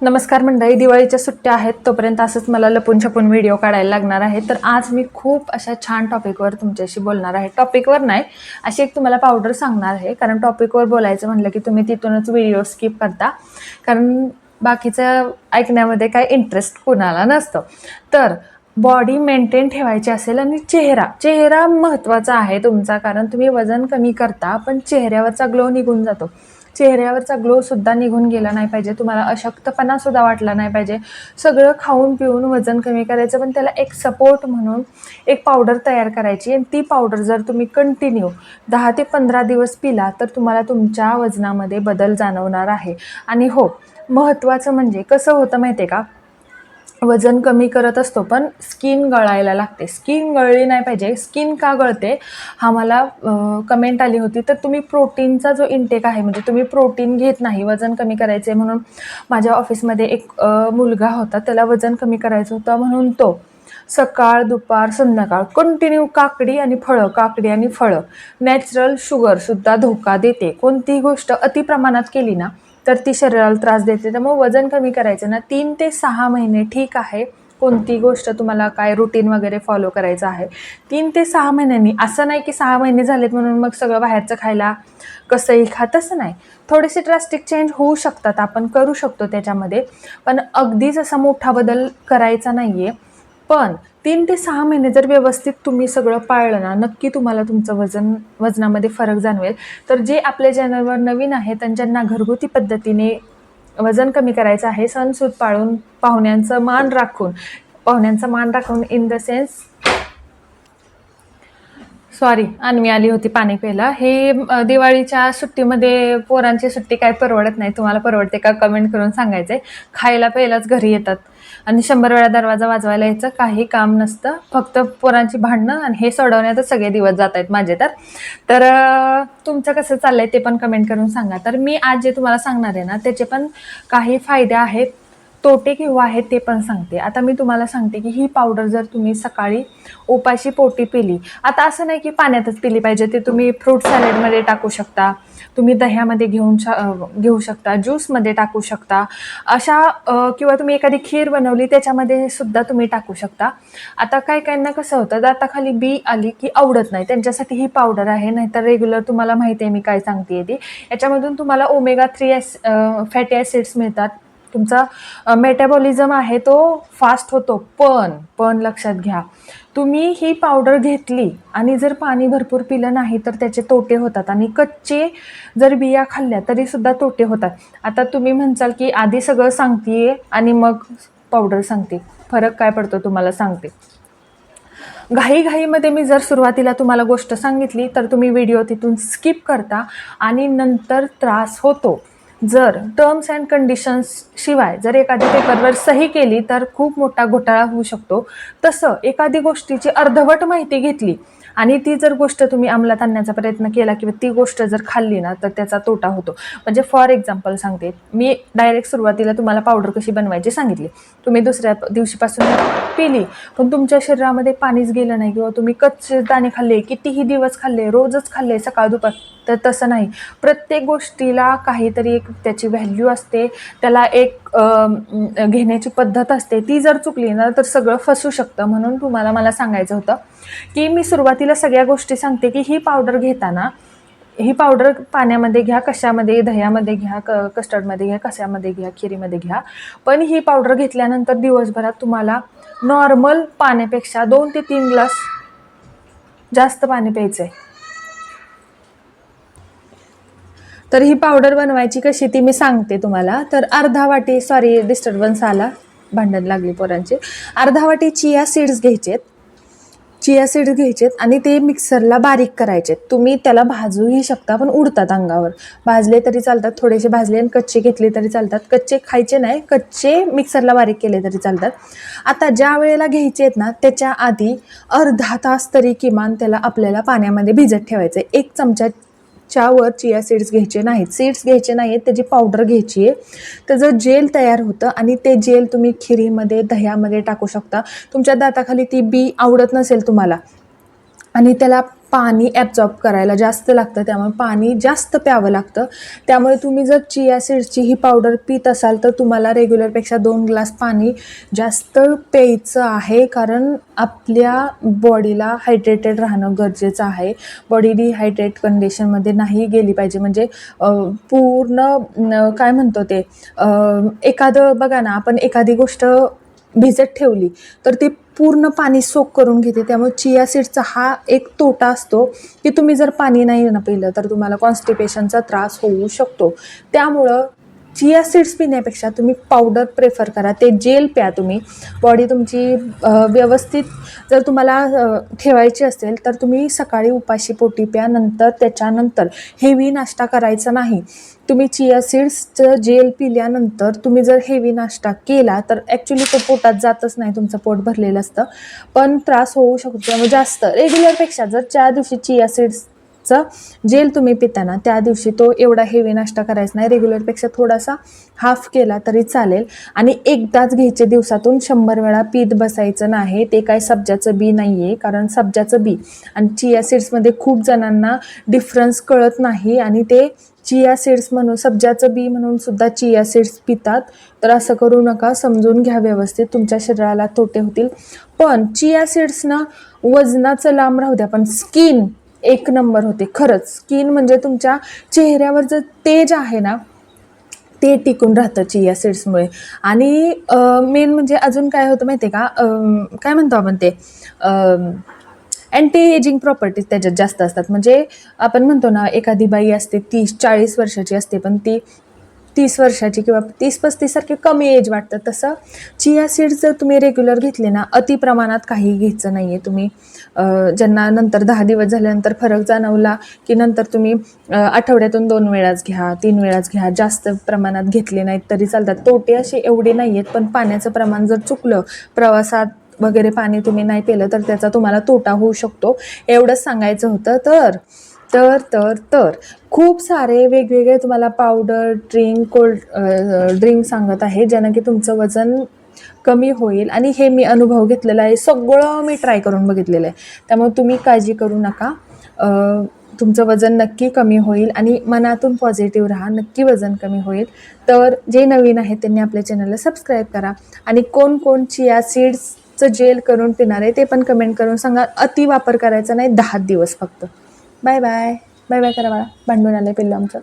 नमस्कार मंडळी दिवाळीच्या सुट्ट्या आहेत तोपर्यंत असंच मला लपून छपून व्हिडिओ काढायला लागणार आहे. तर आज मी खूप अशा छान टॉपिकवर तुमच्याशी बोलणार आहे. टॉपिकवर नाही अशी एक तुम्हाला पावडर सांगणार आहे. कारण टॉपिकवर बोलायचं म्हणलं की तुम्ही तिथूनच व्हिडिओ स्किप करता. कारण बाकीचं ऐकण्यामध्ये काय इंटरेस्ट कोणाला नसतं. तर बॉडी मेंटेन ठेवायची असेल आणि चेहरा. चेहरा महत्त्वाचा आहे तुमचा कारण तुम्ही वजन कमी करता पण चेहऱ्यावरचा ग्लो निघून जातो. चेहऱ्यावरचा ग्लो सुद्धा निघून गेला नाही पाहिजे. तुम्हाला अशक्तपणा सुद्धा वाटला नाही पाहिजे. सगळं खाऊन पिऊन वजन कमी करायचं पण त्याला एक सपोर्ट म्हणून एक पावडर तयार करायची. आणि ती पावडर जर तुम्ही कंटिन्यू दहा ते पंधरा दिवस पिला तर तुम्हाला तुमच्या वजनामध्ये बदल जाणवणार आहे. आणि हो महत्त्वाचं म्हणजे कसं होतं माहिती आहे का? वजन कमी करत असतो पण स्किन गळायला लागते. स्किन गळली नाही पाहिजे स्किन का गळते? हा मला कमेंट आली होती. तर तुम्ही प्रोटीनचा जो इंटेक आहे म्हणजे तुम्ही प्रोटीन घेत नाही वजन कमी करायचे म्हणून माझ्या ऑफिसमध्ये एक मुलगा होता त्याला वजन कमी करायचं होतं म्हणून तो सकाळ दुपार संध्याकाळ कंटिन्यू काकडी आणि फळं काकडी आणि फळं नॅचरल शुगरसुद्धा धोका देते. कोणतीही गोष्ट अतिप्रमाणात केली ना तर ती शरीराला त्रास देते. त्यामुळे वजन कमी करायचं ना तीन ते सहा महिने ठीक आहे. कोणती गोष्ट तुम्हाला काय रुटीन वगैरे फॉलो करायचं आहे. तीन ते सहा महिन्यांनी असं नाही की सहा महिने झालेत म्हणून मग सगळं बाहेरचं खायला कसंही खा तसं नाही. थोडेसे ड्रास्टिक चेंज होऊ शकतात आपण करू शकतो त्याच्यामध्ये. पण अगदीच असा मोठा बदल करायचा नाही आहे पण तीन ते सहा महिने जर व्यवस्थित तुम्ही सगळं पाळलं ना नक्की तुम्हाला तुमचं वजन वजनामध्ये फरक जाणवेल. तर जे आपल्या चॅनलवर नवीन आहे त्यांच्यांना घरगुती पद्धतीने वजन कमी करायचं आहे सणसूद पाळून पाहुण्यांचं मान राखून पाहुण्यांचा मान राखून in the sense sorry Anvi आली होती पाणी प्यायला हे दिवाळीच्या सुट्टीमध्ये पोरांची सुट्टी काय परवडत नाही तुम्हाला परवडते का कमेंट करून सांगायचं आहे खायला प्यायलाच घरी येतात. आणि शंभर वेळा दरवाजा वाजवायला यायचं काही काम नसतं. फक्त पोरांची भांडणं आणि हे सोडवण्यातच सगळे दिवस जात आहेत माझे तर. तर तुमचं कसं चाललंय ते पण कमेंट करून सांगा. तर मी आज जे तुम्हाला सांगणार आहे ना त्याचे पण काही फायदे आहेत. तोटे किंवा आहेत ते पण सांगते. आता मी तुम्हाला सांगते की ही पावडर जर तुम्ही सकाळी उपाशी पोटी पिली आता असं नाही की पाण्यातच पिली पाहिजे ते तुम्ही फ्रूट सॅलेडमध्ये टाकू शकता तुम्ही दह्यामध्ये घेऊन घेऊ शकता ज्यूसमध्ये टाकू शकता अशा किंवा तुम्ही एखादी खीर बनवली त्याच्यामध्ये सुद्धा तुम्ही टाकू शकता. आता काय काहींना कसं होतं आता खाली बी आली की आवडत नाही त्यांच्यासाठी ही पावडर आहे नाहीतर रेग्युलर तुम्हाला माहिती आहे मी काय सांगते ती. याच्यामधून तुम्हाला omega three as fatty acids मिळतात. तुमचा मेटाबॉलिझम आहे तो फास्ट होतो. पण पण लक्षात घ्या. तुम्ही ही पावडर घेतली आणि जर पाणी भरपूर पिलं नाही तर त्याचे तोटे होतात. आणि कच्चे जर बिया खाल्ल्या तरीसुद्धा तोटे होतात. आता तुम्ही म्हणसाल की आधी सगळं सांगते आणि मग पावडर सांगते. फरक काय पडतो तुम्हाला सांगते. घाईघाईमध्ये मी जर सुरुवातीला तुम्हाला गोष्ट सांगितली तर तुम्ही व्हिडिओ तिथून स्किप करता आणि नंतर त्रास होतो. जर टर्म्स अँड कंडिशन्स शिवाय जर एखाद्या पेपरवर सही केली तर खूप मोठा घोटाळा होऊ शकतो. तसं एखादी गोष्टीची अर्धवट माहिती घेतली आणि ती जर गोष्ट तुम्ही अंमलात आणण्याचा प्रयत्न केला किंवा ती गोष्ट जर खाल्ली ना तर त्याचा तोटा होतो. म्हणजे फॉर एक्झाम्पल सांगते मी डायरेक्ट सुरुवातीला तुम्हाला पावडर कशी बनवायची सांगितली. तुम्ही दुसऱ्या दिवशीपासून पिली पण तुमच्या शरीरामध्ये पाणीच गेलं नाही किंवा तुम्ही कच्चे दाणे खाल्ले कितीही दिवस खाल्ले रोजच खाल्ले सकाळ दुपार तर तसं नाही. प्रत्येक गोष्टीला काहीतरी एक त्याची व्हॅल्यू असते. त्याला एक घेण्याची पद्धत असते. ती जर चुकली ना तर सगळं फसू शकतं. म्हणून तुम्हाला मला सांगायचं होतं की मी सुरुवातीला सगळ्या गोष्टी सांगते की ही पावडर घेताना ही पावडर पाण्यामध्ये घ्या कशामध्ये दह्यामध्ये घ्या क कस्टर्डमध्ये घ्या कशामध्ये घ्या खिरीमध्ये घ्या. पण ही पावडर घेतल्यानंतर दिवसभरात तुम्हाला नॉर्मल पाण्यापेक्षा दोन ते तीन ग्लास जास्त पाणी प्यायचं आहे तर ही पावडर बनवायची कशी ती मी सांगते तुम्हाला. तर अर्धा वाटी सॉरी डिस्टर्बन्स आला. भांडण लागली पोरांची. अर्धा वाटी चिया सीड्स घ्यायचेत. चिया सीड्स घ्यायचेत आणि ते मिक्सरला बारीक करायचे तुम्ही त्याला भाजूही शकता पण उडतात अंगावर. भाजले तरी चालतात थोडेसे भाजले आणि कच्चे घेतले तरी चालतात. कच्चे खायचे नाही कच्चे मिक्सरला बारीक केले तरी चालतात. आता ज्या वेळेला घ्यायचे आहेत ना त्याच्या आधी अर्धा तास तरी किमान त्याला आपल्याला पाण्यामध्ये भिजत ठेवायचं आहे एक चमचा वर चिया सीड्स घ्यायचे नाहीत. सीड्स घ्यायचे नाहीत त्याची पावडर घ्यायची आहे. त्याचं जेल तयार होतं आणि ते जेल तुम्ही खिरीमध्ये दह्यामध्ये टाकू शकता. तुमच्या दाताखाली ती बी आवडत नसेल तुम्हाला. आणि त्याला पाणी ॲब्झॉर्ब करायला जास्त लागतं त्यामुळे पाणी जास्त प्यावं लागतं. त्यामुळे तुम्ही जर चिया सीड्सची ही पावडर पित असाल तर तुम्हाला रेग्युलरपेक्षा दोन ग्लास पाणी जास्त प्यायचं आहे कारण आपल्या बॉडीला हायड्रेटेड राहणं गरजेचं आहे. बॉडी डिहायड्रेट कंडिशनमध्ये नाही गेली पाहिजे. म्हणजे पूर्ण काय म्हणतो ते एखादं बघा ना आपण एखादी गोष्ट भिजत ठेवली तर ती पूर्ण पाणी सोक करून घेते. त्यामुळे चिया सीडचा हा एक तोटा असतो की तुम्ही जर पाणी नाही ना पिलं तर तुम्हाला कॉन्स्टिपेशनचा त्रास होऊ शकतो. त्यामुळं चिया सीड्स पिण्यापेक्षा तुम्ही पावडर प्रेफर करा. ते जेल प्या तुम्ही. बॉडी तुमची व्यवस्थित जर तुम्हाला ठेवायची असेल तर तुम्ही सकाळी उपाशी पोटी प्या नंतर त्याच्यानंतर हेवी नाश्ता करायचा नाही. तुम्ही चिया सीड्सचं जेल पिल्यानंतर तुम्ही जर हेवी नाश्ता केला तर ॲक्च्युली तो पोटात जातच नाही तुमचं पोट भरलेलं असतं. पण त्रास होऊ शकतो. त्यामुळे जास्त. रेग्युलरपेक्षा जर चार दिवशी चिया चं जेल तुम्ही पिताना त्या दिवशी तो एवढा हेवी नाश्ता करायचा नाही. रेग्युलरपेक्षा थोडासा हाफ केला तरी चालेल. आणि एकदाच घ्यायचे दिवसातून शंभर वेळा पीत बसायचं नाही. ते काय सब्जाचं बी नाही आहे कारण सब्जाचं बी आणि चिया सीड्समध्ये खूप जणांना डिफरन्स कळत नाही. आणि ते चिया सीड्स म्हणून सब्जाचं बी म्हणून सुद्धा चिया सीड्स पितात. तर असं करू नका समजून घ्या व्यवस्थित. तुमच्या शरीराला तोटे होतील. पण चिया सीड्सनं वजनाचं लांब राहू द्या. पण स्किन एक नंबर होते खरंच. स्किन म्हणजे तुमच्या चेहऱ्यावरचं तेज आहे ना ते टिकून राहतं चिया सीड्समुळे आणि मेन म्हणजे अजून काय होतं माहिती आहे का काय म्हणतो आपण ते? अँटी एजिंग प्रॉपर्टीज त्याच्यात जास्त असतात. म्हणजे आपण म्हणतो ना एखादी बाई असते तीस चाळीस वर्षाची असते पण ती तीस वर्षाची किंवा तीस पस्तीससारखे कमी एज वाटतं. तसं चिया सीड्स जर तुम्ही रेग्युलर घेतले ना अति प्रमाणात काही घ्यायचं नाही आहे तुम्ही ज्यांना नंतर दहा दिवस झाल्यानंतर फरक जाणवला की नंतर तुम्ही आठवड्यातून दोन वेळाच घ्या तीन वेळाच घ्या. जास्त प्रमाणात घेतले नाहीत तरी चालतात. तोटे असे एवढे नाही आहेत पण पाण्याचं प्रमाण जर चुकलं प्रवासात वगैरे पाणी तुम्ही नाही पेलं तर त्याचा तुम्हाला तोटा होऊ शकतो. एवढंच सांगायचं होतं. तर तर तर तर. खूप सारे वेगवेगळे तुम्हाला पावडर ड्रिंक कोल्ड ड्रिंक सांगत आहे ज्यानं की तुमचं वजन कमी होईल. आणि हे मी अनुभव घेतलेला आहे सगळं मी ट्राय करून बघितलेलं आहे. त्यामुळे तुम्ही काळजी करू नका. तुमचं वजन नक्की कमी होईल आणि मनातून पॉझिटिव्ह राहा नक्की वजन कमी होईल. तर जे नवीन आहेत त्यांनी आपल्या चॅनलला सबस्क्राईब करा. आणि कोण कोण चिया सीड्सचं जेल करून पिणार आहे ते पण कमेंट करून सांगा. अति वापर करायचा नाही दहा दिवस फक्त. Bye bye. बाय बाय करा बाळा. भांडून आलं पिल्लं आमचं.